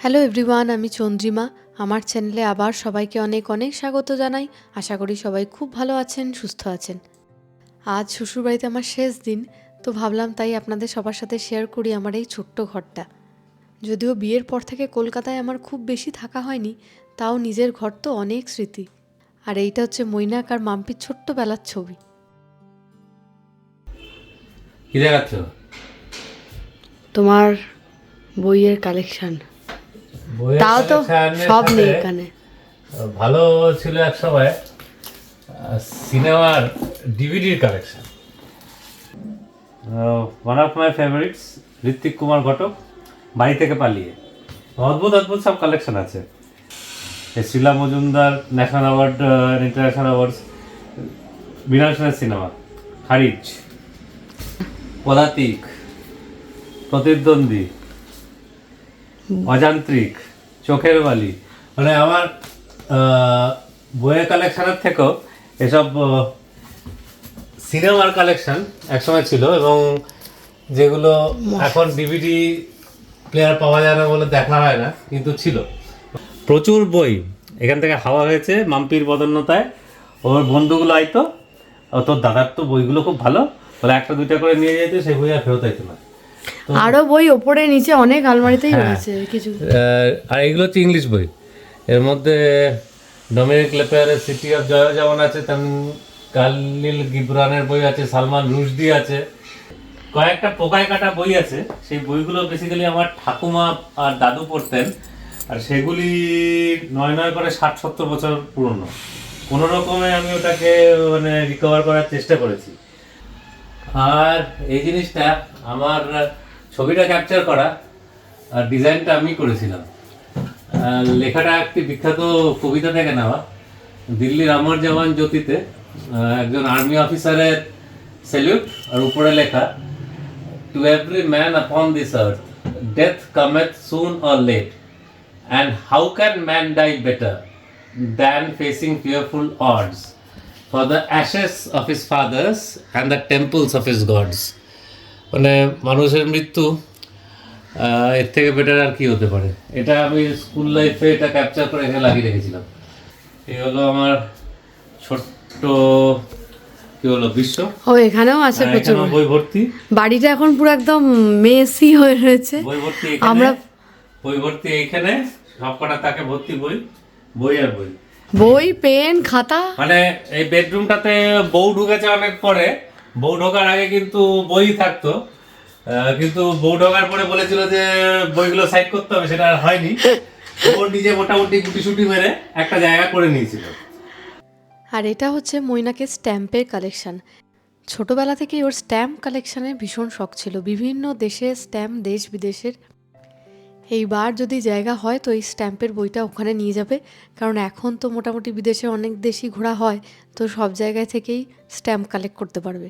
Hello everyone আমি চন্দ্রিমা। আমার চ্যানেলে আবার সবাইকে অনেক অনেক স্বাগত জানাই। আশা করি সবাই খুব ভালো আছেন সুস্থ আছেন। আজ শ্বশুরবাড়িতে আমার শেষ দিন তো ভাবলাম তাই আপনাদের সবার সাথে শেয়ার করি আমার এই ছোট্ট ঘরটা। যদিও বিয়ের পর থেকে কলকাতায় আমার খুব বেশি থাকা হয়নি তাও নিজের ঘর তো অনেক স্মৃতি। আর এইটা হচ্ছে মৈনাক আর মাম্পির ছোট্টবেলার ছবি। তোমার বইয়ের কালেকশন তাও তো সব নেই এখানে। ভালো ছিল এক সময় সিনেমার ডিভিডির collection. One of my favourites Ritwik Kumar Ghatak Bari Theke Paliye. অদ্ভুত অদ্ভুত সব কালেকশন আছে। Shila Majumdar national award international awards সেনের সিনেমা খারিজ পদাতিক প্রতিদ্বন্দ্বী। অযান্ত্রিক চোখের বালি। মানে আমার বইয়ের কালেকশনের থেকেও এসব সিনেমার কালেকশন একসময় ছিল এবং যেগুলো এখন ডিভিডি প্লেয়ার পাওয়া যায় না বলে দেখা হয় না কিন্তু ছিল। প্রচুর বই এখান থেকে হাওয়া হয়েছে মাম্পির বদন্যতায় ওর বন্ধুগুলো আইতো ও তোর দাদার তো বইগুলো খুব ভালো বলে একটা দুইটা করে নিয়ে যেত সেই বই আর ফেরত আইতো না। আরও বই ওপরে নিচে অনেক আলমারিতেই হ্যাঁ। রয়েছে কিছু। আর এগুলো হচ্ছে ইংলিশ বই। এর মধ্যে ডমিনিক লেপারের সিটি অফ জয় যেমন আছে তেমন কালিল গিবরানের বই আছে সালমান রুশদি আছে। কয়েকটা পোকায় কাটা বই আছে। সেই বইগুলো বেসিক্যালি আমার ঠাকুমা আর দাদু পড়তেন। আর সেগুলি নয় নয় করে ষাট সত্তর বছর পুরনো। কোনো রকমে আমি ওটাকে মানে রিকভার করার চেষ্টা করেছি। আর এই জিনিসটা আমার ছবিটা ক্যাপচার করা আর ডিজাইনটা আমি করেছিলাম। লেখাটা একটি বিখ্যাত কবিতা থেকে নেওয়া। দিল্লির আমার জওয়ান জ্যোতিতে একজন আর্মি অফিসারের স্যালিউট আর উপরে লেখা to every man upon this earth death cometh soon or late and how can man die better than facing fearful odds? For the ashes of his fathers and the temples of his gods. মানে মানুষের মৃত্যু এর থেকে better আর কি হতে পারে? এটা আমি স্কুল লাইফে এটা ক্যাপচার করে এখানে লাগিয়ে রেখেছিলাম। এই হলো আমার ছোট্ট কি হলো বিশ্ব? ও এখানেও আছে প্রচুর। বই ভর্তি। বাড়িটা এখন পুরো একদম মেসি হয়ে রয়েছে। বই ভর্তি এখানে। আমরা- বই ভর্তি এখানে। সব কটা তাকে ভর্তি বই। বই আর বই। বই পেন খাতা। মানে এই বেডরুমটাতে বউ ঢুকেছে অনেক পরে। বউ ঢোকার আগে কিন্তু বই থাকতো। কিন্তু বউ ঢোকার পরে বলেছিল যে বইগুলো সাইড করতে হবে, সেটা আর হয়নি। ও নিজে মোটামুটি গুটি সুটি মেরে একটা জায়গা করে নিয়েছিল। আর এটা হচ্ছে মইনাকে স্ট্যাম্পের কালেকশন। ছোটবেলা থেকেই ওর স্ট্যাম্প কালেকশনের ভীষণ শখ ছিল। বিভিন্ন দেশের স্ট্যাম্প দেশ বিদেশের। এইবার যদি জায়গা হয় তো এই স্ট্যাম্পের বইটা ওখানে নিয়ে যাবে। কারণ এখন তো মোটামুটি বিদেশে অনেক দেশই ঘোরা হয়, তো সব জায়গায় থেকেই স্ট্যাম্প কালেক্ট করতে পারবে।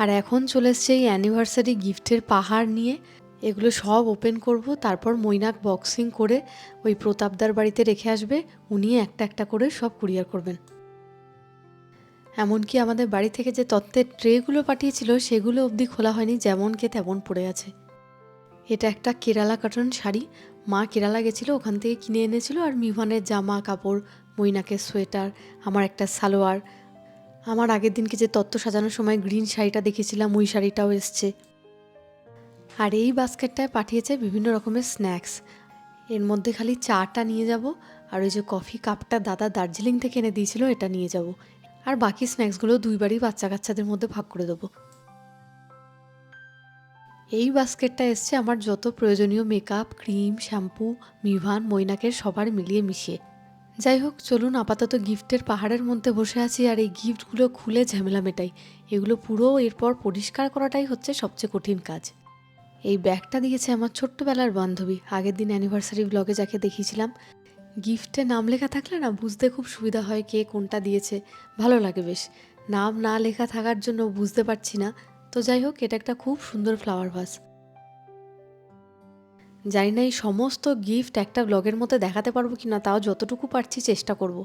আর এখন চলে এসছে এই অ্যানিভার্সারি গিফটের পাহাড় নিয়ে। এগুলো সব ওপেন করব, তারপর মৈনাক বক্সিং করে ওই প্রতাপদার বাড়িতে রেখে আসবে। উনি একটা একটা করে সব কুরিয়ার করবেন। এমনকি আমাদের বাড়ি থেকে যে তত্ত্বের ট্রেগুলো পাঠিয়েছিল, সেগুলো অবধি খোলা হয়নি যেমনকে তেমন পড়ে আছে। এটা একটা কেরালা কাটন শাড়ি। মা কেরালা গেছিল, ওখান থেকে কিনে এনেছিল। আর মিভানের জামা কাপড়, মৈনাকের সোয়েটার আমার একটা সালোয়ার আমার আগের দিনকে যে তত্ত্ব সাজানোর সময় গ্রিন শাড়িটা দেখেছিলাম, ওই শাড়িটাও এসছে। আর এই বাস্কেটটায় পাঠিয়েছে বিভিন্ন রকমের স্ন্যাক্স। এর মধ্যে খালি চাটা নিয়ে যাব আর ওই যে কফি কাপটা দাদা দার্জিলিং থেকে এনে দিয়েছিল, এটা নিয়ে যাব। আর বাকি স্ন্যাক্সগুলো দুইবারই বাচ্চা কাচ্চাদের মধ্যে ভাগ করে দেবো। এই বাস্কেটটা এসছে আমার যত প্রয়োজনীয় মেকআপ, ক্রিম, শ্যাম্পু, মিভান, মৈনাকের সবার মিলিয়ে মিশিয়ে। যাই হোক, চলুন আপাতত গিফটের পাহাড়ের মধ্যে বসে আছি আর এই গিফটগুলো খুলে ঝামেলা মেটাই। এগুলো পুরো এরপর পরিষ্কার করাটাই হচ্ছে সবচেয়ে কঠিন কাজ। এই ব্যাগটা দিয়েছে আমার ছোট্টবেলার বান্ধবী। আগের দিন অ্যানিভার্সারি ব্লগে যাকে দেখিয়েছিলাম। গিফটে নাম লেখা থাকলে না বুঝতে খুব সুবিধা হয় কে কোনটা দিয়েছে। ভালো লাগে বেশ। নাম না লেখা থাকার জন্য বুঝতে পারছি না। তো যাই হোক, এটা একটা খুব সুন্দর ফ্লাওয়ার ভাস জানি না এই সমস্ত গিফট একটা ব্লগের মধ্যে দেখাতে পারব কি না তাও যতটুকু পারছি চেষ্টা করব।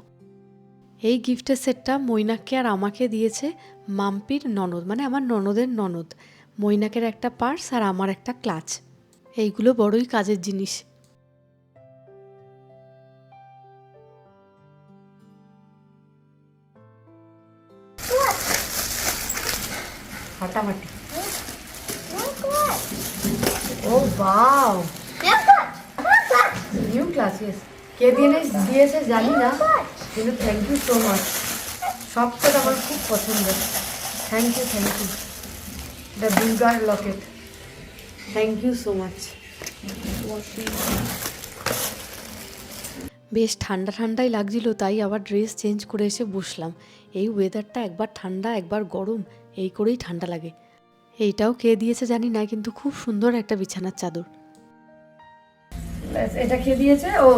এই গিফটের সেটটা মৈনাককে আর আমাকে দিয়েছে মাম্পির ননদ মানে আমার ননদের ননদ। মৈনাকের একটা পার্স আর আমার একটা ক্লাচ এইগুলো বড়ই কাজের জিনিস। ও বাও ক্লাসেস কে দিয়ে দিয়েছে জানি না, কিন্তু থ্যাংক ইউ সো মাচ সব সবটা আমার খুব পছন্দ thank you thank you the দুর্গার Locket thank you so much বেশ ঠান্ডা ঠান্ডাই লাগছিল, তাই আবার ড্রেস চেঞ্জ করে এসে বসলাম। এই ওয়েদারটা একবার ঠান্ডা, একবার গরম, এই করেই ঠান্ডা লাগে। এইটাও কে দিয়েছে জানি না, কিন্তু খুব সুন্দর একটা বিছানার চাদর। এটা খেয়ে দিয়েছে? ও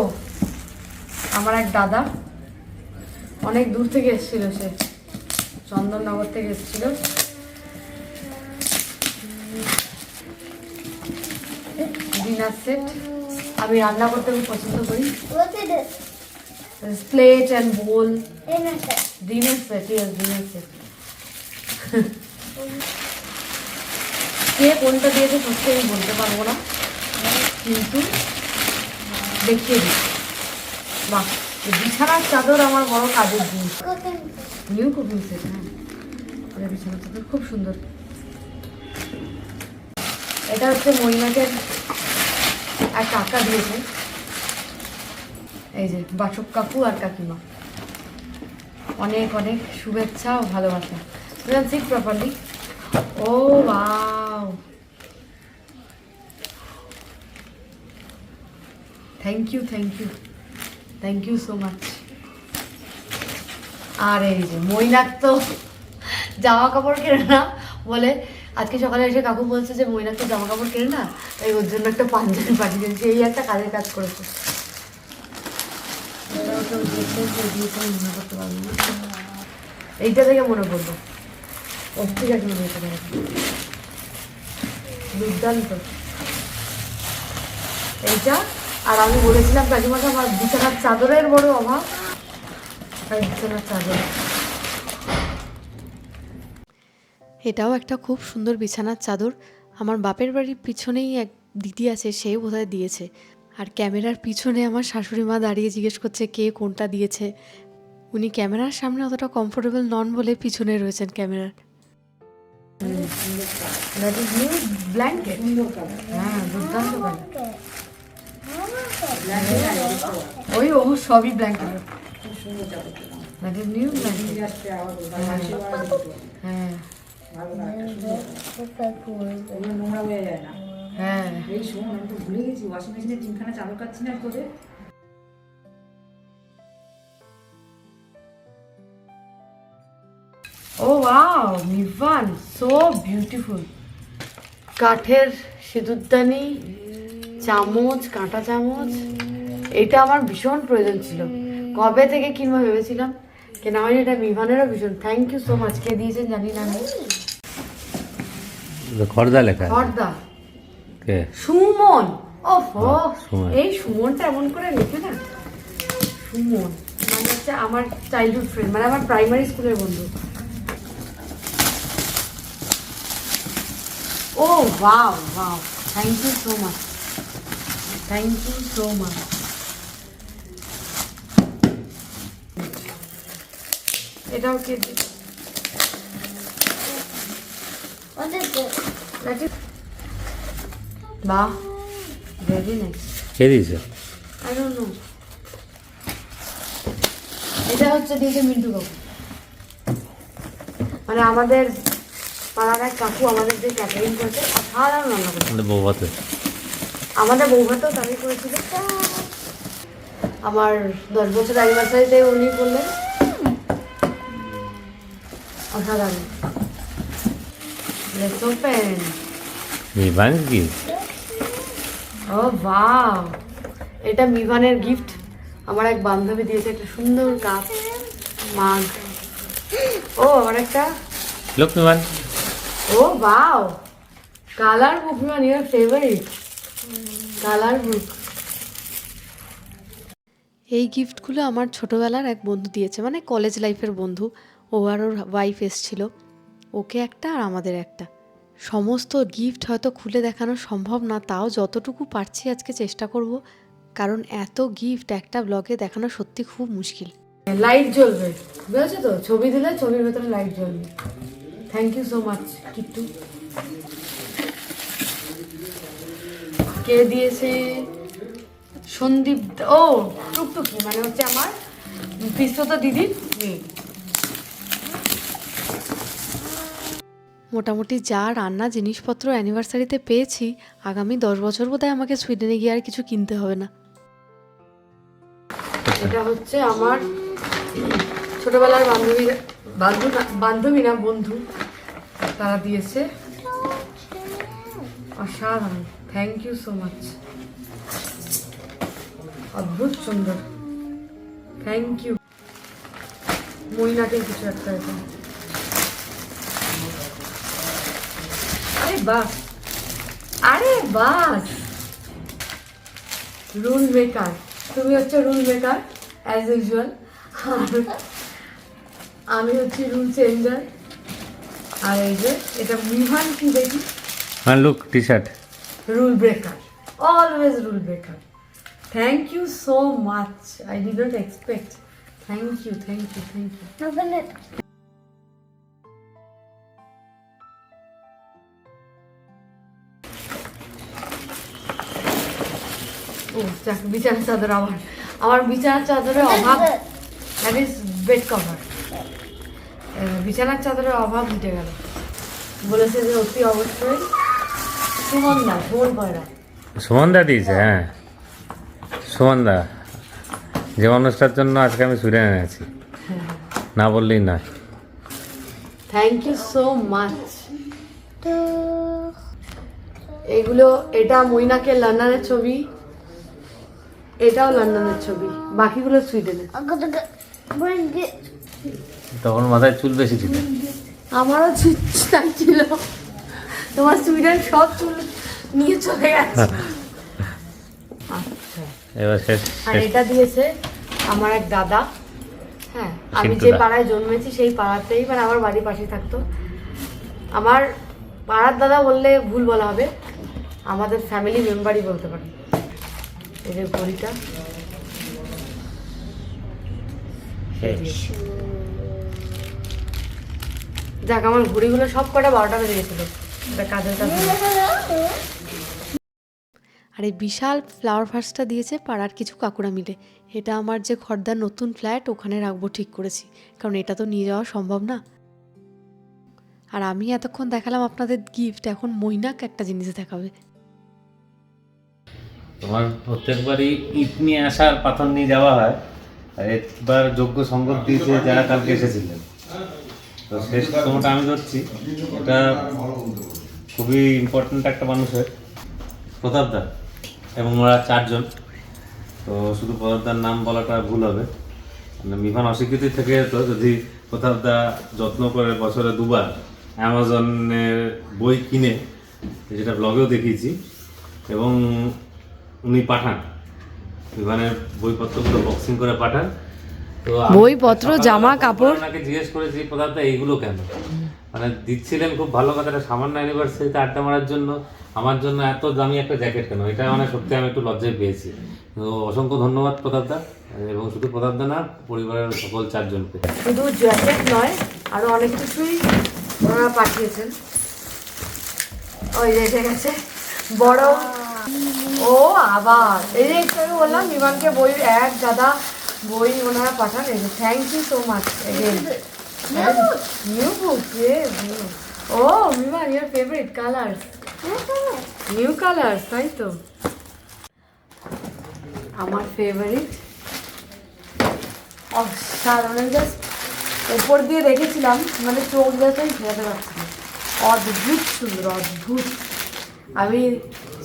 আমার এক দাদা। অনেক দূর থেকে এসেছিল সে। চন্দননগর থেকে এসেছিল। ডিনার সেট আমি রান্না করতে খুব পছন্দ করি। Plate and bowl. Dinner set yes dinner set কে কোনটা দিয়েছে সত্যি আমি বলতে পারব না। কিন্তু দেখিয়ে দিই। বাহ বিছানার চাদর আমার বড় কাজের জিনিস. নিউ কুকিং সেট হ্যাঁ। বিছানার চাদর, খুব সুন্দর। এটা হচ্ছে মহিলাদের এক কাকা দিয়েছে। এই যে বাসক কাকু আর কাকিমা। অনেক অনেক শুভেচ্ছা ও ভালোবাসা। প্রপারলি ও বাও thank you thank you thank you so much আর এই যে মৈনাক তো জামা কাপড় কেনে না বলে, আজকে সকালে এসে কাকু বলছে যে মৈনাক তো জামা কাপড় কেনে না, তাই ওর জন্য একটা পাঞ্জাবি পাঠিয়ে দিয়েছে। এই একটা কাজের কাজ করেছে। এইটা থেকে মনে ও ঠিক আছে, মনে করতে দুর্দান্ত। এইটা আর আমি বলেছিলাম কাকিমাকে আমার বিছানার চাদরের বড় অভাব। বিছানার চাদর। এটাও একটা খুব সুন্দর বিছানার চাদর। আমার বাপের বাড়ির পিছনেই এক দিদি আছে সে বোধহয় দিয়েছে। আর ক্যামেরার পিছনে আমার শাশুড়ি মা দাঁড়িয়ে জিজ্ঞেস করছে কে কোনটা দিয়েছে? উনি ক্যামেরার সামনে অতটা কমফোর্টেবল নন বলে পিছনে রয়েছেন ক্যামেরার। ব্ল্যাঙ্কেট হ্যাঁ দুর্দান্ত কালার ওই ও সবই blanket that is new blanket হ্যাঁ। নোংরা হয়ে যায় না। হ্যাঁ। এই শোন আমি তো ভুলে গেছি ওয়াশিং মেশিনে তিনখানা চাদর কাচ্ছি না তোদের? ও ওয়াও নিভান সো বিউটিফুল কাঠের সিঁদুরদানি চামচ কাঁটা চামচ। এটা আমার ভীষণ প্রয়োজন ছিল। কবে থেকে কিনবো ভেবেছিলাম? কেনা হয়নি এটা মিভানেরও ভীষণ। থ্যাংক ইউ সো মাচ কে দিয়েছেন জানি না আমি। খর্দা লেখা। হরদা কে? সুমন। সুমন। এই সুমনটা এমন করে লেখে না। সুমন। মানে হচ্ছে আমার চাইল্ডহুড ফ্রেন্ড মানে আমার প্রাইমারি স্কুলের বন্ধু। ও wow wow thank you so much thank you so much এটাও কে? What is this? That is বাহ ভেরি নাইস কে দিয়েছে I don't know. এটা হচ্ছে দিয়েছে মিন্টু কাকু। মানে আমাদের পাড়ার এক কাকু আমাদের যে ক্যাটারিং করেছে অসাধারণ রান্না করেছে। আমাদের বৌভাতে আমাদের বৌভাতেও তাই করেছিল আমার দশ বছর অ্যানিভার্সারিতে উনি করলেন অসাধারণ। কি ও এটা মিভানের গিফট আমার এক বান্ধবী দিয়েছে একটা সুন্দর কাপ মাগ ও আমার একটা লোক মিভান ও colour book Mivan your favourite colour book এই গিফটগুলো আমার ছোটবেলার এক বন্ধু দিয়েছে মানে কলেজ লাইফের বন্ধু। ও আর ওর ওয়াইফ এসছিল ওকে একটা আর আমাদের একটা। সমস্ত গিফট হয়তো খুলে দেখানো সম্ভব না তাও যতটুকু পারছি আজকে চেষ্টা করব কারণ এত গিফট একটা ব্লগে দেখানো সত্যি খুব মুশকিল। লাইট জ্বলবে বুঝেছ তো? ছবি দিলে ছবির ভেতরে লাইট জ্বলবে। Thank you so much Kittu. কে দিয়েছে? সন্দীপ ও টুকটুকি মানে হচ্ছে আমার পিস্তত দিদির মেয়ে মোটামুটি যা রান্না জিনিসপত্র অ্যানিভার্সারিতে পেয়েছি আগামী দশ বছর বোধহয় আমাকে সুইডেনে গিয়ে আর কিছু কিনতে হবে না। এটা হচ্ছে আমার ছোটবেলার বান্ধবী বান্ধব বান্ধবী না বন্ধু। তারা দিয়েছে। অসাধারণ। থ্যাংক ইউ সো মাচ অদ্ভুত সুন্দর। থ্যাংক ইউ মইনাকের কিছু একটা এটা। আরে বাস। আরে বাস। রুল মেকার তুমি হচ্ছে রুল মেকার অ্যাজ ইউজুয়াল আমি হচ্ছি রুল চেঞ্জার আর এই যে, এটা মিহান কি দেখি? হ্যাঁ look T shirt rule breaker always rule breaker thank you so much I did not expect thank you thank you thank you Open it. ও যাক বিছানার চাদর আমার। আমার বিছানার চাদরের অভাব দ্যাট ইজ বেড কভার বিছানার চাদরের অভাব মিটে গেল। বলেছে যে অতি অবশ্যই সুমন দা সুমন পয়রা সুমনদা দিয়েছে হ্যাঁ। সুমনদা যে মানুষটার জন্য আজকে আমি সুইডেন এনেছি। না বললেই নয়। থ্যাংক ইউ সো মাচ এগুলো এটা মইনাকে লন্ডনের ছবি। এটাও লন্ডনের ছবি। বাকিগুলো সুইডেনের. তখন মাথায় চুল বেশি ছিল। আমারও চুল তাই ছিল। তোমার সুইডেন সব চুল নিয়ে চলে গেছে। আচ্ছা। এবার শেষ আর এটা দিয়েছে আমার এক দাদা। হ্যাঁ আমি যে পাড়ায় জন্মেছি সেই পাড়াতেই মানে আমার বাড়ির পাশে থাকতো। আমার পাড়ার দাদা বললে ভুল বলা হবে আমাদের ফ্যামিলি মেম্বারই বলতে পারি। যে ঘড়িটা। যাক আমার ঘড়িগুলো সব কটা বারোটা বেজে গেছিল। এটা কাজের কাজ আর এই বিশাল ফ্লাওয়ার ভাসটা দিয়েছে পাড়ার কিছু কাকুরা মিলে। এটা আমার যে খর্দার নতুন ফ্ল্যাট ওখানে রাখব ঠিক করেছি। কারণ এটা তো নিয়ে যাওয়া সম্ভব না। আর আমি এতক্ষণ দেখালাম আপনাদের গিফট এখন মৈনাক একটা জিনিস দেখাবে। তোমার প্রত্যেকবারই ইট নিয়ে আসার পাথর নিয়ে যাওয়া হয়। আর একবার যোগ্য সঙ্গত দিয়েছে যারা কালকে এসেছিলেন। তো শেষ সময়টা আমি ধরছি। এটা খুবই ইম্পর্ট্যান্ট একটা মানুষের প্রতাপদা এবং ওরা চারজন। তো শুধু প্রতাপদার নাম বলাটা ভুল হবে। মানে মিভান অস্বীকৃতি থেকে তো যদি প্রতাপদা যত্ন করে বছরে দুবার অ্যামাজনের বই কিনে যেটা ব্লগেও দেখিয়েছি এবং উনি পাঠান। বিমানের বইপত্রগুলো বক্সিং করে পাঠান। তো আমি বইপত্র, জামা, কাপড়। ওনাকে জিজ্ঞেস করেছি পদার্থ এইগুলো কেন? মানে দিচ্ছিলেন খুব ভালো কথাটা, সামান্য অ্যানিভার্সারিতে আড্ডা মারার জন্য, আমার জন্য এত দামি একটা জ্যাকেট কেন? এটা মানে সত্যি আমি একটু লজ্জায় পেয়েছি। তো অসংখ্য ধন্যবাদ প্রতাপদা, এবং শুধু প্রতাপদা না, পরিবারের সকল চারজনকে। শুধু জ্যাকেট নয়, আরও অনেক কিছুই ওনারা পাঠিয়েছেন। ওই গেছে। বড় ও আবার। এই যে একটু আগে বললাম, বিমানকে বই এক দাদা বই ওনারা পাঠান। Thank you so much again new book O Biman your favourite colours new colours তাই তো আমার ফেভারিট অসাধারণ। জাস্ট উপর দিয়ে রেখেছিলাম মানে চোখ যাতেই ফেরাতে পারছি অদ্ভুত সুন্দর অদ্ভুত। আমি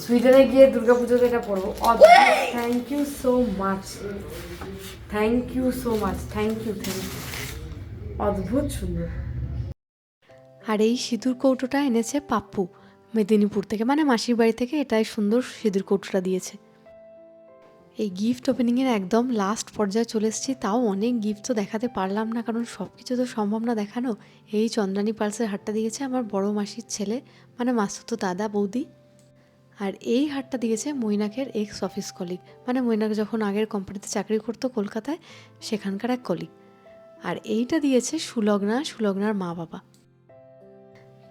সুইডেনে গিয়ে দুর্গাপুজোতে এটা পরবো। অদ্ভুত। Thank you so much thank you so much thank you thank you অদ্ভুত সুন্দর। আর এই সিঁদুর কৌটোটা এনেছে পাপ্পু। মেদিনীপুর থেকে মানে মাসির বাড়ি থেকে এটাই সুন্দর সিঁদুর কৌটোটা দিয়েছে। এই গিফট ওপেনিংয়ের একদম লাস্ট পর্যায়ে চলে এসেছি, তাও অনেক গিফট তো দেখাতে পারলাম না, কারণ সব কিছু তো সম্ভব না দেখানো। এই চন্দ্রানী পার্সের হাটটা দিয়েছে আমার বড় মাসির ছেলে মানে মাসুতো দাদা, বৌদি। আর এই হাটটা দিয়েছে মৈনাকের এক্স অফিস কলিগ মানে মৈনাক যখন আগের কোম্পানিতে চাকরি করতো কলকাতায়, সেখানকার এক কলিগ আর এইটা দিয়েছে সুলগ্না সুলগ্নার মা বাবা।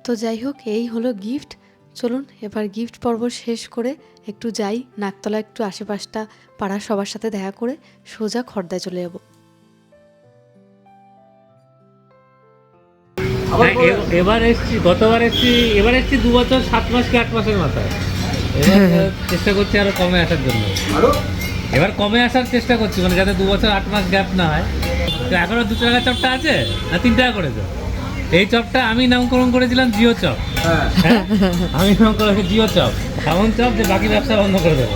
তো যাই হোক এই হলো গিফট চলুন এবার গিফট পর্ব শেষ করে একটু যাই। নাকতলা একটু আশেপাশটা পাড়ার সবার সাথে দেখা করে সোজা খর্দায় চলে যাব। হ্যাঁ, এবার এসছি গতবার এসছি এবার এসছি দু বছর সাত মাস কি আট মাসের মাথায়? এবার আহ, চেষ্টা করছি আরও কমে আসার জন্য। এবার কমে আসার চেষ্টা করছি মানে যাতে দু বছর আট মাস গ্যাপ না হয়। তো এখনও দু টাকা চপটা আছে? না তিন টাকা করে করেছে এই চপটা আমি নামকরণ করেছিলাম জিও চপ। হ্যাঁ। আমি নামকরণ করেছি জিও চপ। এমন চপ যে বাকি ব্যবসা বন্ধ করে দেবো।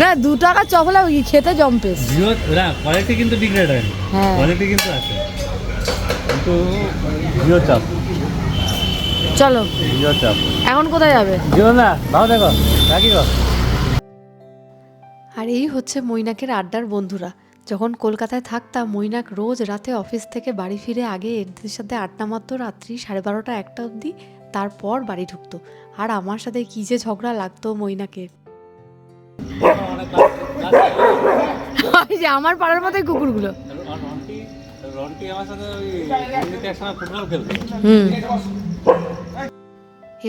না দু টাকা চপ হলে ওই খেতে জম্পেস জিও না কোয়ালিটি কিন্তু ডিগ্রেড হয়নি হ্যাঁ। কোয়ালিটি কিন্তু আছে। কিন্তু জিও চপ। চলো। জিও চপ। এখন কোথায় যাবে? জিও না ভালো দেখো রাখি গো। আর এই হচ্ছে মৈনাকের আড্ডার বন্ধুরা। যখন কলকাতায় থাকতাম মৈনাক রোজ রাতে অফিস থেকে বাড়ি ফিরে আগে এদের সাথে আড্ডা মারতো রাত্রি সাড়ে বারোটা একটা অবধি তারপর বাড়ি ঢুকতো। আর আমার সাথে কী যে ঝগড়া লাগতো মৈনাকের। ওই যে আমার পাড়ার মতোই কুকুরগুলো।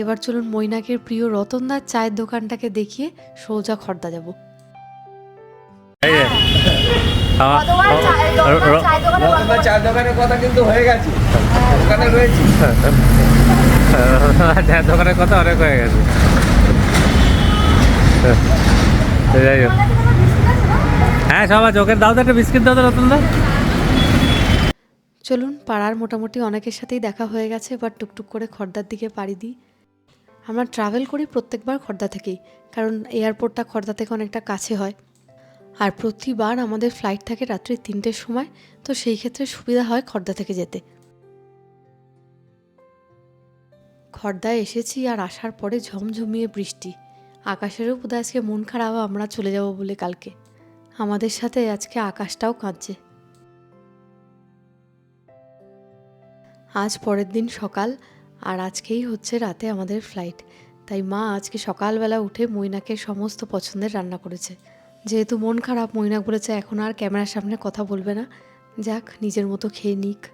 এবার চলুন মৈনাকের প্রিয় রতনদার চায়ের দোকানটাকে দেখিয়ে সোজা খর্দা যাব। চার দোকানের কথা কিন্তু হয়ে গেছে। রয়েছে। চায়ের দোকানের কথা অনেক হয়ে গেছে। যাই হোক। হ্যাঁ সবাই চোখের দাও তো একটা বিস্কিট দাও তো রতন দা। চলুন পাড়ার মোটামুটি অনেকের সাথেই দেখা হয়ে গেছে এবার টুকটুক করে খর্দার দিকে পাড়ি দিই। আমরা ট্রাভেল করি প্রত্যেকবার খর্দা থেকেই কারণ এয়ারপোর্টটা খর্দা থেকে অনেকটা কাছে হয়। আর প্রতিবার আমাদের ফ্লাইট থাকে রাত্রি তিনটের সময়, তো সেই ক্ষেত্রে সুবিধা হয় খর্দা থেকে যেতে। খর্দায় এসেছি আর আসার পরে ঝমঝমিয়ে বৃষ্টি। আকাশেরও বোধহয় আজকে মন খারাপ, আমরা চলে যাব বলে কালকে। আমাদের সাথে আজকে আকাশটাও কাঁদছে। আজ পরের দিন সকাল, আর আজকেই হচ্ছে রাতে আমাদের ফ্লাইট তাই মা আজকে সকালবেলা উঠে মইনাকে সমস্ত পছন্দের রান্না করেছে। যেহেতু মন খারাপ মৈনাক বলেছে এখন আর ক্যামেরার সামনে কথা বলবে না। যাক, নিজের মতো খেয়ে নিক।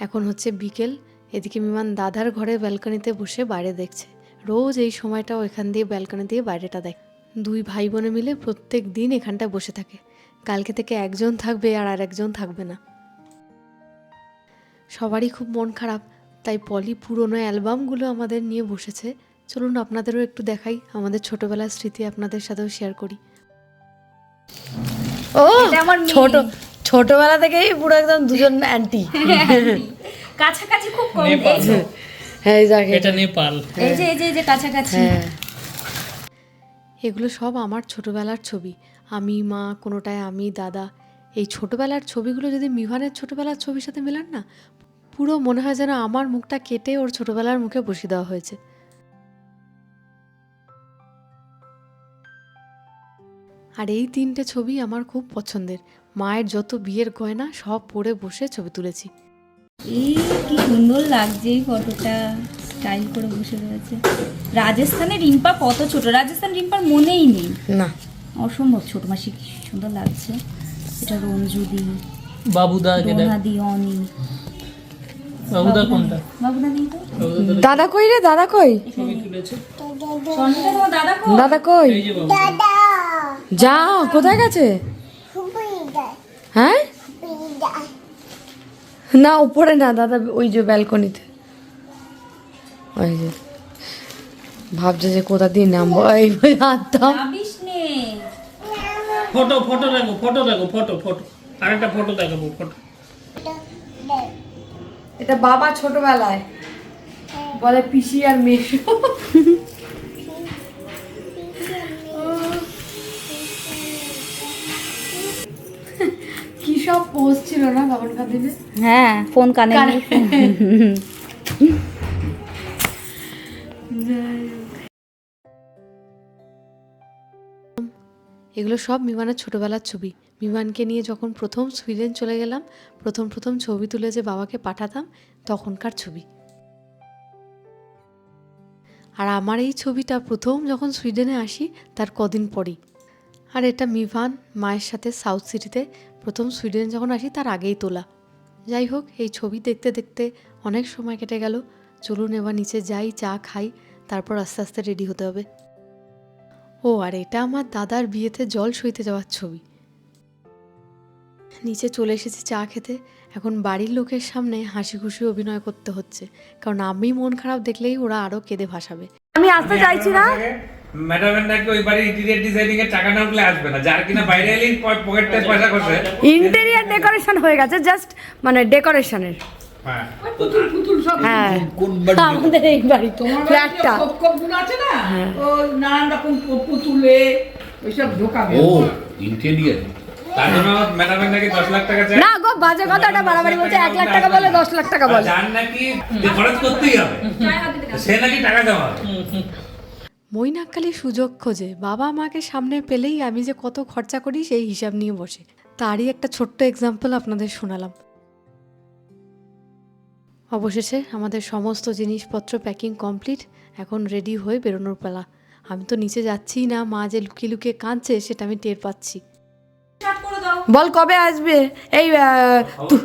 এখন হচ্ছে বিকেল। এদিকে বিমান দাদার ঘরে ব্যালকনিতে বসে বাইরে দেখছে। রোজ এই সময়টাও এখান দিয়ে ব্যালকনি দিয়ে বাইরেটা দেখ। দুই ভাই বোনে মিলে প্রত্যেক দিন এখানটায় বসে থাকে। কালকে থেকে একজন থাকবে আর আর একজন থাকবে না। সবারই খুব মন খারাপ, তাই পলি পুরনো অ্যালবামগুলো আমাদের নিয়ে বসেছে। চলুন আপনাদেরও একটু দেখাই আমাদের ছোটবেলার স্মৃতি আপনাদের সাথেও শেয়ার করি। ও আমার ছোট ছোটবেলা থেকেই পুরো একদম দুজন অ্যান্টি কাছাকাছি খুব কম এই যে, হ্যাঁ এটা নেপাল। এই যে এই যে এই যে কাছাকাছি। হ্যাঁ। এগুলো সব আমার ছোটবেলার ছবি। আমি মা কোনোটায় আমি দাদা। এই ছোটবেলার ছবিগুলো যদি মিভানের ছোটবেলার ছবির সাথে মেলান না পুরো মনে হয় যেন আমার মুখটা কেটে ওর ছোটবেলার মুখে বসিয়ে দেওয়া হয়েছে। আর এই তিনটে ছবি আমার খুব পছন্দের। মায়ের যত বিয়ের গয়না সব পরে বসে ছবি তুলেছি। এই কি সুন্দর লাগছে এই ফটোটা স্টাইল করে বসে রয়েছে। রাজস্থানের রিম্পা কত ছোট? রাজস্থান রিম্পার মনেই নেই। না। অসম্ভব ছোট মাসি কি সুন্দর লাগছে। এটা রঞ্জুদি বাবুদা রোনাদি অনি। বাবুদা কোনটা? বাবুদা নেই তো? দাদা কই রে? দাদা কই? দাদা কো দাদা কই? যা কোথায় গেছে? হ্যাঁ? না উপরে না দাদা ওই যে ব্যালকনিতে। ওই যে। ভাবছে যে কোথা দিয়ে নামবো। এই ভাবিস ফটো ফটো দেখো ফটো দেখো ফটো ফটো। আরেকটা ফটো দেখাবো ফটো। এটা বাবা ছোটবেলায় বলে পিসি আর মেশো সব পোজ ছিল না বাবার কাঁদিনে হ্যাঁ ফোন কানে এগুলো সব বিমানের ছোটবেলার ছবি। বিমানকে নিয়ে যখন প্রথম সুইডেন চলে গেলাম প্রথম প্রথম ছবি তুলে যে বাবাকে পাঠাতাম তখনকার ছবি। আর আমার এই ছবিটা প্রথম যখন সুইডেনে আসি তার কদিন পরই। আর এটা মিভান মায়ের সাথে সাউথ সিটিতে প্রথম সুইডেন যখন আসি, তার আগেই তোলা। যাই হোক, এই ছবি দেখতে দেখতে অনেক সময় কেটে গেল। চলুন এবার নিচে যাই, চা খাই, তারপর আস্তে আস্তে রেডি হতে হবে। ও, আর এটা আমার দাদার বিয়েতে জল সইতে যাওয়ার ছবি। নিচে চলে এসেছি চা খেতে। এখন বাড়ির লোকের সামনে হাসি খুশি অভিনয় করতে হচ্ছে। কারণ আমি মন খারাপ দেখলেই ওরা আরও কেঁদে ভাসাবে। আমি আসতে চাইছি না। ম্যাডামের নাকি ওই বাড়ি ইন্টেরিয়ার ডিজাইনিং এর টাকা না উঠলে আসবে না। যার কিনা বাইরে এলেই পকেটে পয়সা কষে ইন্টেরিয়ার ডেকোরেশন হয়ে গেছে জাস্ট মানে ডেকোরেশনের হ্যাঁ। হ্যাঁ। আমাদের এই বাড়ি ফ্ল্যাটটা আছে না? ও নানান রকম পুতুলে ওইসব ঢোকাবে। ও ইন্টেরিয়ার তার জন্য ম্যাডামের নাকি দশ লাখ টাকা চাই। না গো বাজে কথাটা বাড়াবাড়ি বলছে এক লাখ টাকা বলে দশ লাখ টাকা বলে। যার নাকি খরচ করতেই হবে সে নাকি টাকা দেওয়া হবে মৈনাককালী সুযোগ খোঁজে। বাবা মাকে সামনে পেলেই আমি যে কত খরচা করি সেই হিসাব নিয়ে বসে। তারই একটা ছোট্ট এক্সাম্পল আপনাদের শোনালাম। অবশেষে আমাদের সমস্ত জিনিসপত্র প্যাকিং কমপ্লিট এখন রেডি হয়ে বেরোনোর পালা। আমি তো নিচে যাচ্ছিই না মা যে লুকিয়ে লুকিয়ে কাঁদছে সেটা আমি টের পাচ্ছি। বল কবে আসবে? এই আহ, তু-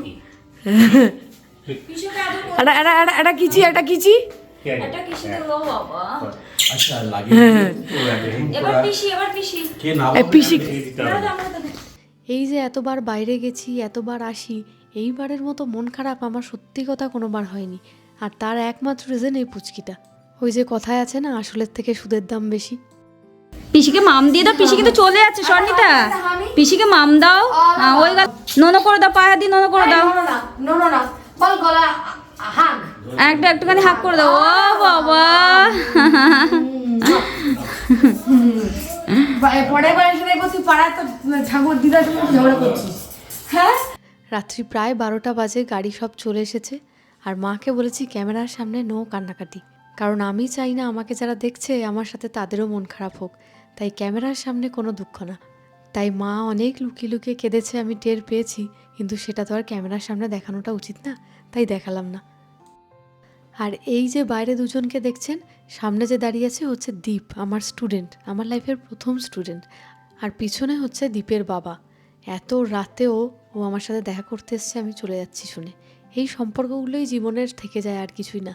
একটা একটা একটা একটা কিচি একটা কিচি বাবা। আচ্ছা এবার পিসি এই যে এতবার বাইরে গেছি এতবার আসি এইবারের মতো মন খারাপ আমার সত্যি কথা কোনোবার হয়নি। আর তার একমাত্র রিজন এই পুচকিটা। ওই যে কথায় আছে না আসলের থেকে সুদের দাম বেশি। পিসিকে মাম দিয়ে দাও পিসি কিন্তু চলে যাচ্ছে স্বর্ণিতা পিসিকে মাম দাও। আহ, ওই গাল ননো করে দাও পায়া দিয়ে ননো করে দাও। নো নো না। বল গলা একটা একটুখানি হাক করে দাও। ও বাবা। পরে পরে এসে দেখব তুই পাড়ায় তো ঠাকুর দিদার সঙ্গে ঝগড়া করছিস। হ্যাঁ? রাত্রি প্রায় বারোটা বাজে গাড়ি সব চলে এসেছে। আর মাকে বলেছি ক্যামেরার সামনে নো কান্নাকাটি। কারণ আমি চাই না আমাকে যারা দেখছে আমার সাথে তাদেরও মন খারাপ হোক। তাই ক্যামেরার সামনে কোনো দুঃখ না। তাই মা অনেক লুকিয়ে লুকিয়ে কেঁদেছে আমি টের পেয়েছি। কিন্তু সেটা তো আর ক্যামেরার সামনে দেখানোটা উচিত না। তাই দেখালাম না। আর এই যে বাইরে দুজনকে দেখছেন, সামনে যে দাঁড়িয়ে আছে হচ্ছে দীপ, আমার স্টুডেন্ট, আমার লাইফের প্রথম স্টুডেন্ট। আর পিছনে হচ্ছে দীপের বাবা। এত রাতেও ও আমার সাথে দেখা করতে এসছে, আমি চলে যাচ্ছি শুনে। এই সম্পর্কগুলোই জীবনের থেকে যায় আর কিছুই না।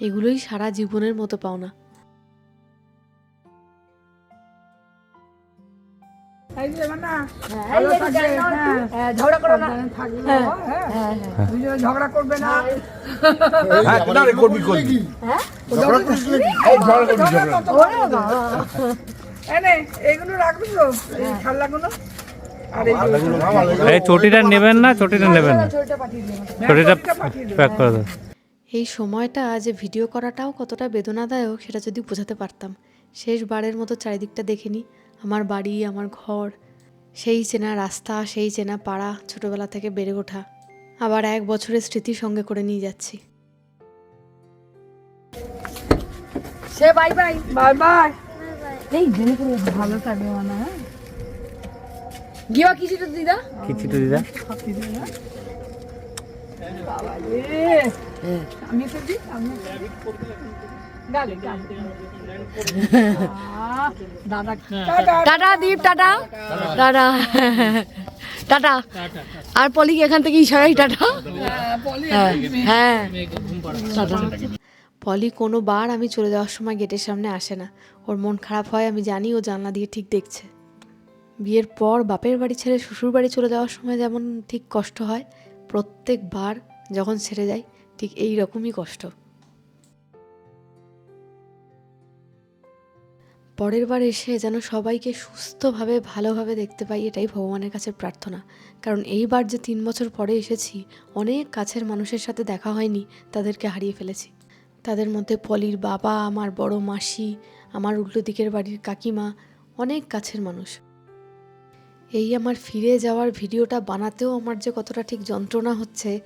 এগুলোই সারা জীবনের মতো পাওনা। ঝগড়া করো না। থাকবে হ্যাঁ দুজনে ঝগড়া করবে না। হ্যাঁ না রে করবি করবি ঝগড়া করিস নাকি? এই এইগুলো রাখবি তো চটিটা নেবেন না চটিটা নেবেন না। চটিটা প্যাক করে দেন এই সময়টা যে ভিডিও করাটাও কতটা বেদনাদায়ক সেটা যদি বোঝাতে পারতাম। শেষবারের মতো চারিদিকটা দেখে নিই আমার বাড়ি আমার ঘর সেই চেনা রাস্তা সেই চেনা পাড়া ছোটবেলা থেকে বেড়ে ওঠা। আবার এক বছরের স্মৃতি সঙ্গে করে নিয়ে যাচ্ছি। সে বাই বাই। Bye bye. এই জেনে করে ভালো থাকবে মানে হ্যাঁ? গিয়া কিসি তো দিদা? কিছু তো দিদা? আমি তো দিই আমি tata. Deep tata. Tata. Tata. আর পলি এখান থেকে ইশারাই টাটা? হ্যাঁ হ্যাঁ টাটা পলি কোনো বার আমি চলে যাওয়ার সময় গেটের সামনে আসে না। ওর মন খারাপ হয় আমি জানি ও জানলা দিয়ে ঠিক দেখছে। বিয়ের পর বাপের বাড়ি ছেড়ে শ্বশুর বাড়ি চলে যাওয়ার সময় যেমন ঠিক কষ্ট হয় প্রত্যেকবার যখন ছেড়ে যাই ঠিক এই রকমই কষ্ট। পরের বার এসে যেন সবাইকে সুস্থভাবে, ভালোভাবে দেখতে পাই, এটাই ভগবানের কাছে প্রার্থনা। কারণ এইবার যে তিন বছর পরে এসেছি, অনেক কাছের মানুষের সাথে দেখা হয়নি, তাদেরকে হারিয়ে ফেলেছি। তাদের মধ্যে পলির বাবা, আমার বড় মাসি, আমার উল্টো দিকের বাড়ির কাকিমা, অনেক কাছের মানুষ। এই আমার ফিরে যাওয়ার ভিডিওটা বানাতেও আমার যে কতটা ঠিক যন্ত্রণা হচ্ছে,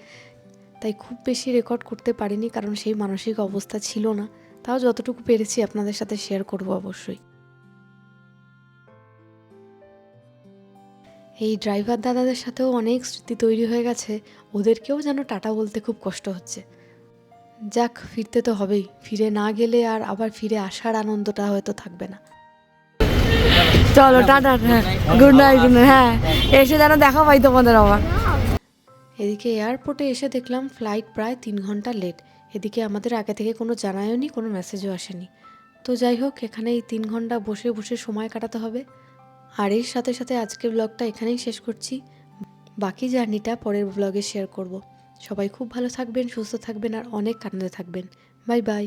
তাই খুব বেশি রেকর্ড করতে পারিনি, কারণ সেই মানসিক অবস্থা ছিল না। তাও যতটুকু পেরেছি আপনাদের সাথে শেয়ার করব অবশ্যই। এই ড্রাইভার দাদাদের সাথেও অনেক স্মৃতি তৈরি হয়ে গেছে। ওদেরকেও যেন টাটা বলতে খুব কষ্ট হচ্ছে। যাক ফিরতে তো হবেই। ফিরে না গেলে আর আবার ফিরে আসার আনন্দটা হয়তো থাকবে না। চলো টাটা হ্যাঁ গুড নাইট হ্যাঁ এসে যেন দেখা পাই তোমাদের আবার। এদিকে এয়ারপোর্টে এসে দেখলাম ফ্লাইট প্রায় তিন ঘণ্টা লেট এদিকে আমাদের আগে থেকে কোনো জানায়ওনি কোনো মেসেজও আসেনি। তো যাই হোক এখানে এই তিন ঘণ্টা বসে বসে সময় কাটাতে হবে। আর এর সাথে সাথে আজকের ব্লগটা এখানেই শেষ করছি। বাকি জার্নিটা পরের ব্লগে শেয়ার করব। সবাই খুব ভালো থাকবেন, সুস্থ থাকবেন, আর অনেক কান্দে থাকবেন। Bye bye